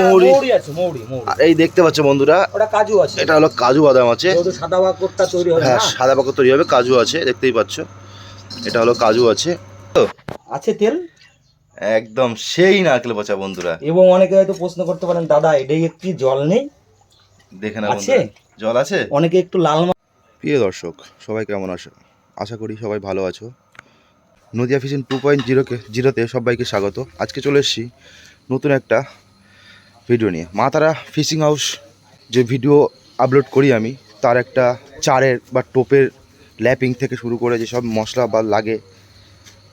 মৌরি। মৌরি আছে মৌরি মৌরি। আর এই দেখতে পাচ্ছ বন্ধুরা ওটা কাজু আছে। এটা হলো কাজু বাদাম আছে। সাদা বাকরটা তৈরি হবে হ্যাঁ সাদা পাকা তৈরি হবে কাজু আছে দেখতেই পাচ্ছ। এটা হলো কাজু আছে। আছে তেল? একদম সেই নারকেল পচা বন্ধুরা। এবং অনেকে হয়তো প্রশ্ন করতে পারেন দাদা এটাই কি জল নেই? দেখে না আছে? জল আছে? অনেকে একটু লাল প্রিয় দর্শক সবাই কেমন আছো? আশা করি সবাই ভালো আছো। নদিয়া ফিশিং টু পয়েন্ট জিরোকে জিরোতে সবাইকে স্বাগত। আজকে চলে এসেছি নতুন একটা ভিডিও নিয়ে। মা তারা ফিশিং হাউস যে ভিডিও আপলোড করি আমি, তার একটা চারের বা টোপের ল্যাপিং থেকে শুরু করে যেসব মশলা বা লাগে।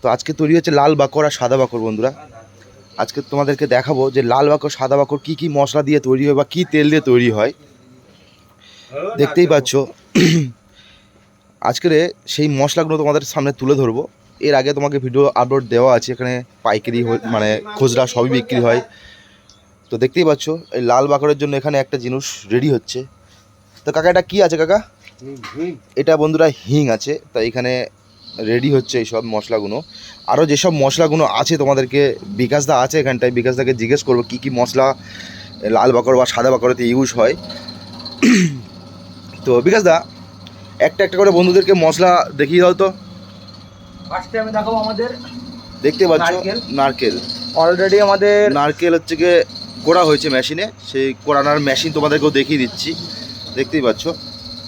তো আজকে তৈরি হচ্ছে লাল বাকর আর সাদা বাকর বন্ধুরা। আজকে তোমাদেরকে দেখাবো যে লাল বাকর, সাদা বাকর কী কী মশলা দিয়ে তৈরি হয় বা কী তেল দিয়ে তৈরি হয়। দেখতেই পাচ্ছ। আজকের সেই মশলাগুলো তোমাদের সামনে তুলে ধরবো। এর আগে তোমাকে ভিডিও আপলোড দেওয়া আছে, এখানে পাইকারি মানে খুচরা সবই বিক্রি হয়। তো দেখতেই পাচ্ছ এই লাল বাকরের জন্য এখানে একটা জিনিস রেডি হচ্ছে। তো কাকা এটা কী আছে কাকা? এটা বন্ধুরা হিং আছে তাই এখানে রেডি হচ্ছে এই সব মশলাগুলো। আরও যেসব মশলাগুলো আছে তোমাদেরকে বিকাশদা আছে এখানটায় বিকাশদাকে জিজ্ঞেস করব কী কী মশলা লাল বাকর বা সাদা বাকরতে ইউজ হয়। তো বিকাশদা একটা একটা করে বন্ধুদেরকে মশলা দেখিয়ে দাও তো। ফার্স্টে আমি দেখাবো আমাদের দেখতে পাচ্ছ নারকেল। নারকেল। অলরেডি আমাদের নারকেল হচ্ছে গিয়ে কোড়া হয়েছে মেশিনে সেই কোড়ানোর মেশিন তোমাদেরকেও দেখিয়ে দিচ্ছি। দেখতেই পাচ্ছ।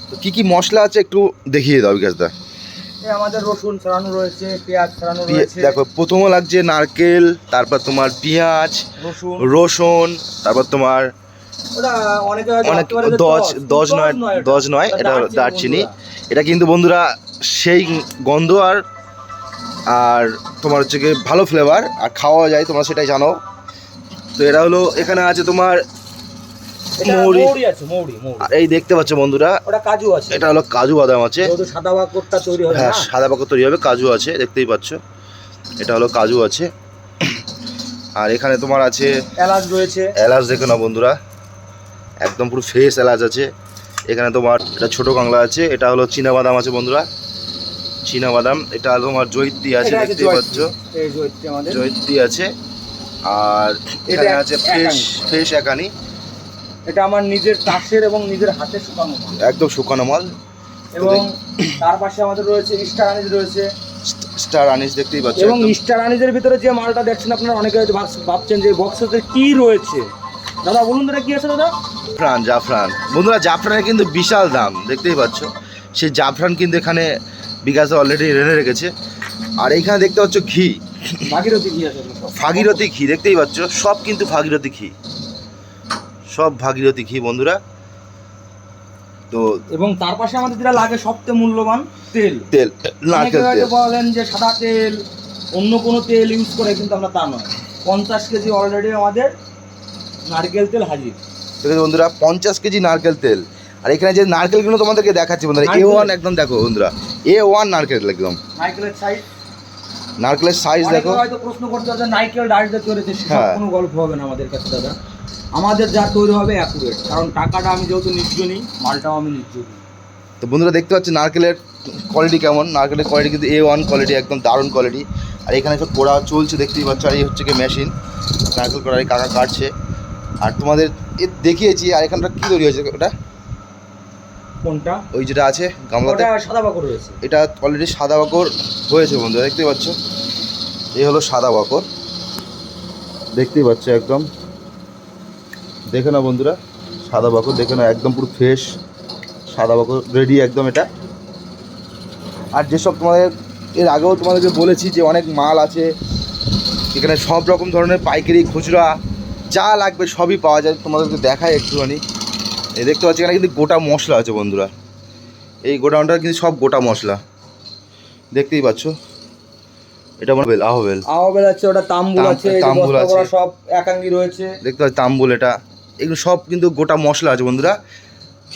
তো কী কী মশলা আছে একটু দেখিয়ে দাও বিকাশদা। এই আমাদের রসুন ছড়ানো রয়েছে পেঁয়াজ ছড়ানো রয়েছে। দেখো প্রথমে লাগছে নারকেল তারপর তোমার পেঁয়াজ রসুন। রসুন তারপর তোমার অনেক দশ দশ, নয় এটা। দশ নয় এটা দারচিনি এটা কিন্তু বন্ধুরা সেই গন্ধ আর আর তোমার হচ্ছে ভালো ফ্লেভার আর খাওয়া যায় তোমরা সেটাই জানো। তো এটা হলো এখানে আছে তোমার মৌরি। এই দেখতে পাচ্ছ বন্ধুরা কাজু আছে। এটা হলো কাজু বাদাম আছে। সাদা বাকরটা তৈরি হবে হ্যাঁ সাদা পাকা তৈরি হবে কাজু আছে দেখতেই পাচ্ছ। এটা হলো কাজু আছে। আর এখানে তোমার আছে এলাচ রয়েছে। এলাচ দেখে না বন্ধুরা একদম পুরো ফ্রেশ এলাচ আছে। এখানে তোমার এটা ছোটো কাংলা আছে এটা হলো চীনা বাদাম আছে বন্ধুরা। চীনা বাদাম এটা তোমার জৈত্রী আছে দেখতেই পাচ্ছ। জৈত্রী আছে। আর এখানে এটা আছে ফ্রেশ ফ্রেশ একানি। এটা আমার নিজের চাষের এবং নিজের হাতে শুকানো মাল। একদম শুকানো মাল। এবং তার পাশে আমাদের রয়েছে স্টার আনিজ রয়েছে। স্টার আনিস দেখতেই পাচ্ছ এবং। স্টার আনিজের ভিতরে যে মালটা দেখছেন আপনারা অনেকে হয়তো ভাবছেন যে বক্সেতে কি রয়েছে। দাদা বলুন দাদা কি আছে দাদা? জাফরান জাফরান। বন্ধুরা জাফরানের কিন্তু বিশাল দাম দেখতেই পাচ্ছ। সেই জাফরান কিন্তু এখানে বিকাশে অলরেডি রেনে রেখেছে। আর এইখানে দেখতে পাচ্ছ ঘি। ভাগীরথী ঘি দেখতেই পাচ্ছ সব কিন্তু ভাগীরথী ঘি। সব ভাগীরথী ঘি বন্ধুরা। তো এবং তার পাশে আমাদের যেটা লাগে সবচেয়ে মূল্যবান তেল। তেল নারকেল তেল। বলেন যে সাদা তেল অন্য কোনো তেল ইউজ করে কিন্তু আমরা তা নয়। পঞ্চাশ কেজি অলরেডি আমাদের নারকেল তেল হাজির। ঠিক আছে বন্ধুরা পঞ্চাশ কেজি নারকেল তেল। আর এখানে যে নারকেলগুলো তোমাদেরকে দেখাচ্ছি বন্ধুরা এ ওয়ান একদম দেখো বন্ধুরা এ ওয়ান নারকেল একদম। নারকেলের সাইজ নারকেলের সাইজ দেখো। হয়তো প্রশ্ন করতে যে নারকেল ডাইরেক্ট তৈরি হচ্ছে সেসব হ্যাঁ। কোনো গল্প হবে না আমাদের কাছে দাদা। আমাদের যা তৈরি হবে অ্যাকুরেট কারণ টাকাটা আমি যেহেতু নিজ নিই মালটাও আমি নিজ নিই তো বন্ধুরা দেখতে পাচ্ছি নারকেলের কোয়ালিটি কেমন? নারকেলের কোয়ালিটি কিন্তু এ ওয়ান কোয়ালিটি একদম দারুণ কোয়ালিটি আর এখানে সব পোড়া চলছে দেখতেই পাচ্ছ আর এই হচ্ছে কি মেশিন নারকেল কড়াই কাকা কাটছে। আর তোমাদের দেখিয়েছি আর এখানটা কী তৈরি হয়েছে ওটা? কোনটা? ওই যেটা আছে গামলাতে। সাদা বাকর রয়েছে। এটা অলরেডি সাদা বাকর হয়েছে বন্ধুরা দেখতেই পাচ্ছ? এই হলো সাদা বাকর দেখতেই পাচ্ছ একদম। দেখে না বন্ধুরা সাদা বাকর দেখে না একদম পুরো ফ্রেশ সাদা বাকর রেডি একদম এটা। আর যেসব তোমাদের এর আগেও তোমাদেরকে বলেছি যে অনেক মাল আছে এখানে সব রকম ধরনের পাইকারি খুচরা যা লাগবে সবই পাওয়া যায় তোমাদেরকে দেখায় একটুখানি। এই দেখতে পাচ্ছি এখানে কিন্তু গোটা মশলা আছে বন্ধুরা। এই গোডাউনটা কিন্তু সব গোটা মশলা। দেখতেই পাচ্ছ? এটা মনে আহবেল আছে ওটা তাম্বুল আছে তাম্বুল আছে। সব একাঙ্গি রয়েছে। দেখতে পাচ্ছি? তাম্বুল এটা। এগুলো সব কিন্তু গোটা মশলা আছে বন্ধুরা।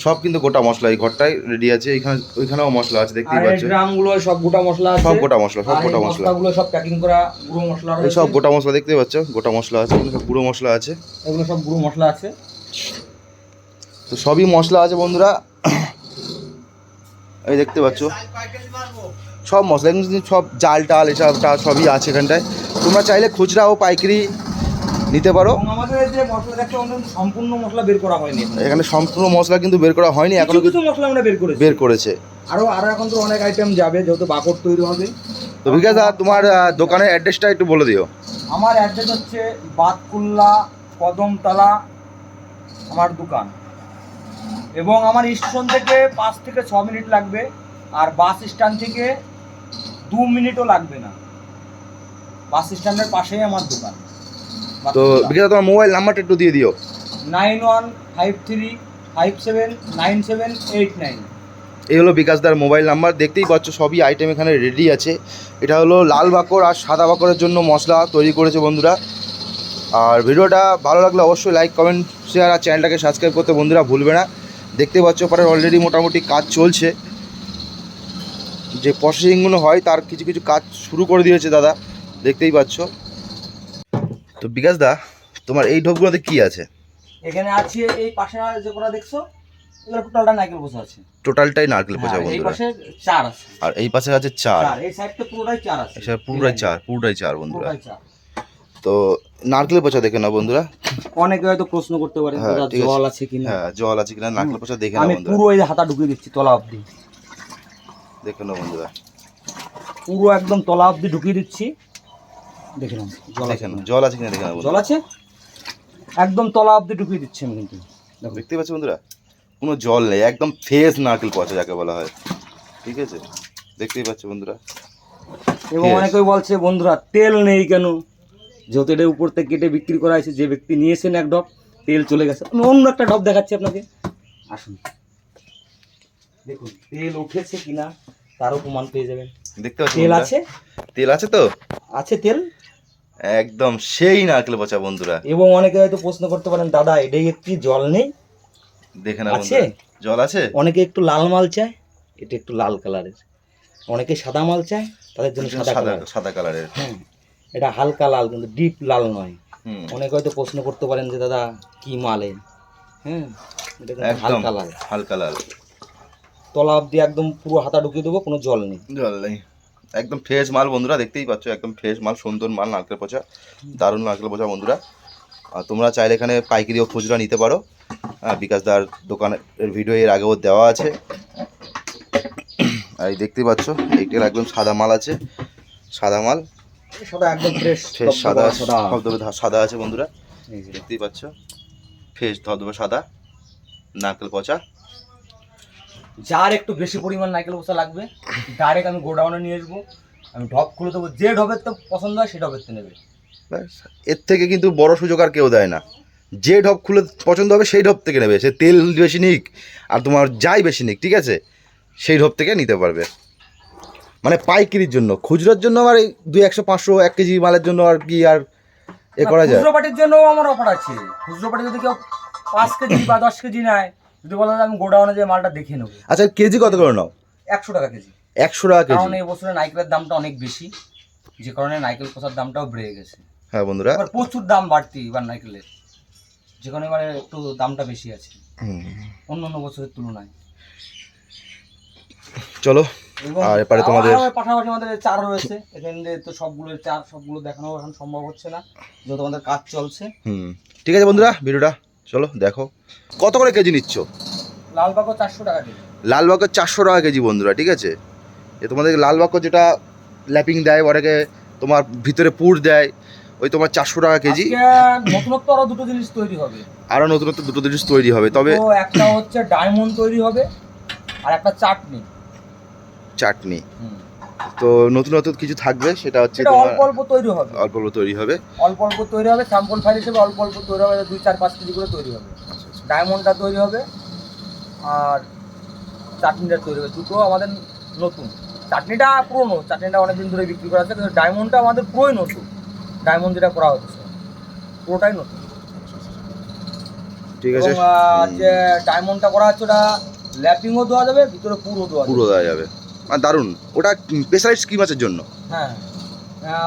সব কিন্তু গোটা মশলা এই ঘরটায় রেডি আছে। এখানে ওইখানেও মশলা আছে দেখতেই পাচ্ছ। ড্রামগুলো সব গোটা মশলা আছে। সব গোটা মশলা সব গোটা মশলা। সব প্যাকিং করা গুঁড়ো মশলা রয়েছে সব গোটা মশলা দেখতেই পাচ্ছ? গোটা মশলা আছে সব গুঁড়ো মশলা আছে। এগুলো সব গুঁড়ো মশলা আছে। তো সবই মশলা আছে বন্ধুরা। এই দেখতে পাচ্ছ। সব মশলা সব জাল টাল এসব টাল সবই আছে এখানটায়। তোমরা চাইলে খুচরা ও পাইকারি নিতে পারো। সম্পূর্ণ মশলা বের করা হয়নি। এখানে সম্পূর্ণ মশলা কিন্তু বের করা হয়নি এখনও কিছু কিন্তু মশলা আমরা বের করেছি। বের করেছে। আরও আরও এখন তো অনেক আইটেম যাবে যেহেতু বাকর তৈরি হবে। তো বিকাশ দা তোমার দোকানের অ্যাড্রেসটা একটু বলে দিও। আমার অ্যাড্রেস হচ্ছে বাতকুল্লা কদমতলা আমার দোকান। এবং আমার স্টেশন থেকে পাঁচ থেকে ছ মিনিট লাগবে আর বাস স্ট্যান্ড থেকে দু মিনিটও লাগবে না। বাস স্ট্যান্ডের পাশেই আমার দোকান। তো বিকাশ তোমার মোবাইল নাম্বারটা একটু দিয়ে দিও। Nine one five three five seven nine seven eight nine. এই হলো বিকাশদার মোবাইল নাম্বার দেখতেই পাচ্ছ সবই আইটেম এখানে রেডি আছে। এটা হলো লাল বাকর আর সাদা বাকরের জন্য মশলা তৈরি করেছে বন্ধুরা। আর ভিডিওটা ভালো লাগলে অবশ্যই লাইক কমেন্ট শেয়ার আর চ্যানেলটাকে সাবস্ক্রাইব করতে বন্ধুরা ভুলবে না। দেখতে পাচ্ছ পরে অলরেডি মোটামুটি কাজ চলছে। যে প্রসেসিংগুলো হয় তার কিছু কিছু কাজ শুরু করে দিয়েছে দাদা। দেখতেই পাচ্ছ। তো বিকাশ দা তোমার এই ঢোপগুলোতে কি আছে? এখানে আছে এই পাশে যে কোটা দেখছ টোটালটা নাইকেল বসে আছে। টোটালটাই নারকেল পোচা হ্যাঁ, এই পাশে চার আছে। আর এই পাশে আছে চার। এই সাইডটা পুরোটাই চার আছে। পুরোটাই চার পুরোটাই চার বন্ধুরা। তো নারকেল পচা দেখে নাও বন্ধুরা। অনেকে হয়তো প্রশ্ন করতে পারে হ্যাঁ। জল আছে কিনা হ্যাঁ জল আছে কিনা নারকেল পচা দেখে নাও আমি বন্ধুরা। পুরো এই হাতা ঢুকিয়ে দিচ্ছি তলা অবধি। দেখে নাও বন্ধুরা। পুরো একদম তলা অবধি ঢুকিয়ে দিচ্ছি। দেখে নাও জল আছে। জল আছে কিনা দেখে নাও জল আছে? একদম তলা অবধি ঢুকিয়ে দিচ্ছি আমি কিন্তু। দেখো। দেখতে পাচ্ছ বন্ধুরা? কোনো জল নেই একদম ফ্রেশ নারকেল পচা যাকে বলা হয়। ঠিক আছে? দেখতেই পাচ্ছ বন্ধুরা। এবং অনেকেই বলছে বন্ধুরা তেল নেই কেন? যেহেতু এটা উপর থেকে কেটে বিক্রি করা হয়েছে যে ব্যক্তি নিয়েছেন এক ডব তেল চলে গেছে। আমি অন্য একটা ডব দেখাচ্ছি আপনাকে। আসুন। দেখুন তেল উঠেছে কিনা তারও প্রমাণ পেয়ে যাবেন। দেখতে পাচ্ছ তেল আছে? তেল আছে তো? আছে তেল? একদম সেই নারকেল পচা বন্ধুরা। এবং অনেকে হয়তো প্রশ্ন করতে পারেন দাদা এটাই একটি জল নেই? দেখে না আছে? জল আছে? অনেকে একটু লাল মাল চায় এটা একটু লাল কালারের। অনেকে সাদা মাল চায় তাদের জন্য সাদা সাদা সাদা কালারের। হ্যাঁ। এটা হালকা লাল কিন্তু ডিপ লাল নয়। অনেকে হয়তো প্রশ্ন করতে পারেন যে দাদা কি মালে? হ্যাঁ? এটা কিন্তু হালকা লাল। হালকা লাল। তলা অবধি একদম পুরো হাতা ঢুকিয়ে দেবো কোনো জল নেই। জল নেই। একদম ফ্রেশ মাল বন্ধুরা দেখতেই পাচ্ছ একদম ফ্রেশ মাল সুন্দর মাল নারকেল পচা দারুণ নারকেল পচা বন্ধুরা। আর তোমরা চাইলে এখানে পাইকারি ও খুচরা নিতে পারো। হ্যাঁ বিকাশদার দোকানের ভিডিও এর আগেও দেওয়া আছে। আর এই দেখতেই পাচ্ছ এইটার একদম সাদা মাল আছে। সাদা মাল। সাদা একদম ফ্রেশ ফ্রেশ সাদা সাদা। ধবধবে সাদা আছে বন্ধুরা। দেখতেই পাচ্ছ। ফ্রেশ ধবধবে সাদা। নারকেল পচা। যার একটু বেশি পরিমাণ নারকেল বসা লাগবে ডাইরেক্ট আমি গোডাউনে নিয়ে আসব। আমি ঢপ খুলে দেবো যে ঢপের তো পছন্দ হয় সে ঢপের তো নেবে। এর থেকে কিন্তু বড় সুযোগ আর কেউ দেয় না। যে ঢপ খুলে পছন্দ হবে সেই ঢপ থেকে নেবে। সে তেল বেশি নিক আর তোমার যাই বেশি নিক ঠিক আছে? সেই ঢপ থেকে নিতে পারবে। মানে পাইকারির জন্য খুচরোর জন্য আমার এই দুই একশো পাঁচশো এক কেজি মালের জন্য আর কি আর এ করা যায়। খুচরো পাটির জন্য আমার অফার আছে। খুচরো পাটি যদি কেউ পাঁচ কেজি বা দশ কেজি নেয় যদি বলে আমি গোডাউনে যে মালটা দেখে নেব। আচ্ছা কেজি কত করে নাও? একশো টাকা কেজি। একশো টাকা কেজি। কারণ এই বছরে নাইকেলের দামটা অনেক বেশি। যে কারণে নাইকেল কষার দামটাও বেড়ে গেছে। হ্যাঁ বন্ধুরা। এবার প্রচুর দাম বাড়তি এবার নাইকেলের। যে কারণে এবারে একটু দামটা বেশি আছে। অন্য অন্য বছরের তুলনায়। চলো। আর এপারে তোমাদের- পাশাপাশি আমাদের চার রয়েছে। এখানে দিয়ে তো সবগুলো চার সবগুলো দেখানো এখন সম্ভব হচ্ছে না যেহেতু আমাদের কাজ চলছে। হুম ঠিক আছে বন্ধুরা ভিডিওটা চলো দেখো। কত করে কেজি নিচ্ছ? লাল পাকো চারশো টাকা দিয়ে লাল বাকর চারশো টাকা কেজি বন্ধুরা ঠিক আছে? এ তোমাদের লাল বাকর যেটা ল্যাপিং দেয় ওটাকে তোমার ভিতরে পুর দেয় ওই তোমার চারশো টাকা কেজি। নতুনত্ব আরও দুটো জিনিস তৈরি হবে। আরও নতুনত্ব দুটো জিনিস তৈরি হবে তবে একটা হচ্ছে ডায়মন্ড তৈরি হবে আর একটা চাটনি। চাটনি। তো নতুন নতুন কিছু থাকবে সেটা হচ্ছে অল্প অল্প তৈরি হবে। অল্প অল্প তৈরি হবে। অল্প অল্প তৈরি হবে স্যাম্পল ফাইল হিসেবে অল্প অল্প তৈরি হবে দুই চার পাঁচ কেজি করে তৈরি হবে। ডায়মন্ডটা তৈরি হবে আর চাটনিটা তৈরি হবে। দুটো আমাদের নতুন। চাটনিটা পুরনো চাটনিটা অনেকদিন ধরে বিক্রি করা আছে কিন্তু ডায়মন্ডটা আমাদের পুরোই নতুন। ডায়মন্ড যেটা করা হচ্ছে পুরোটাই নতুন। ঠিক আছে। যে ডায়মন্ডটা করা হচ্ছে ওটা ল্যাপিংও দেওয়া যাবে ভিতরে পুরো দেওয়া যাবে। পুরো দেওয়া যাবে। দারুণ। ওটা স্পেশালিস্ট কি মাছের জন্য? হ্যাঁ।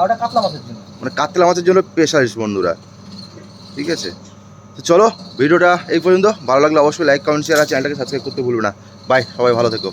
ওটা কাতলা মাছের জন্য। মানে কাতলা মাছের জন্য স্পেশালিস্ট বন্ধুরা। ঠিক আছে? তো চলো ভিডিওটা এই পর্যন্ত। ভালো লাগলে অবশ্যই লাইক কমেন্ট শেয়ার আর চ্যানেলটাকে সাবস্ক্রাইব করতে ভুলবে না। বাই সবাই ভালো থেকো।